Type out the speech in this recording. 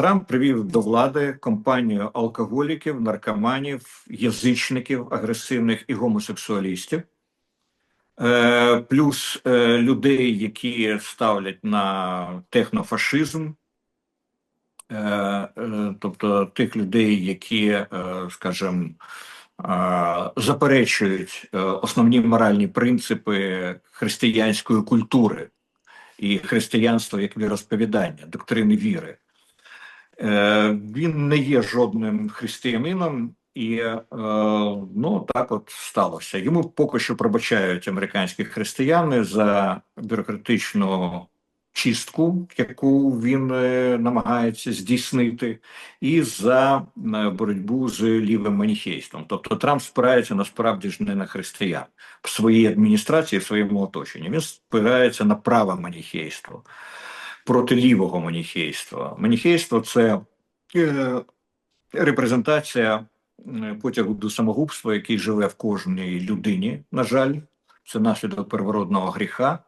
Трамп привів до влади компанію алкоголіків, наркоманів, язичників агресивних і гомосексуалістів, е, плюс е, людей, які ставлять на технофашизм, е, тобто тих людей, які, скажімо, заперечують основні моральні принципи християнської культури і християнства як віросповідання, доктрини віри. Е, Він не є жодним християнином, і е, ну так от сталося. Йому поки що пробачають американські християни за бюрократичну чистку, яку він е, намагається здійснити, і за боротьбу з лівим маніхейством. Тобто Трамп спирається насправді ж не на християн в своїй адміністрації, в своєму оточенні. Він спирається на праве маніхейство проти лівого маніхейства. Маніхейство це е, репрезентація е, потягу до самогубства, який живе в кожній людині, на жаль. Це наслідок первородного гріха.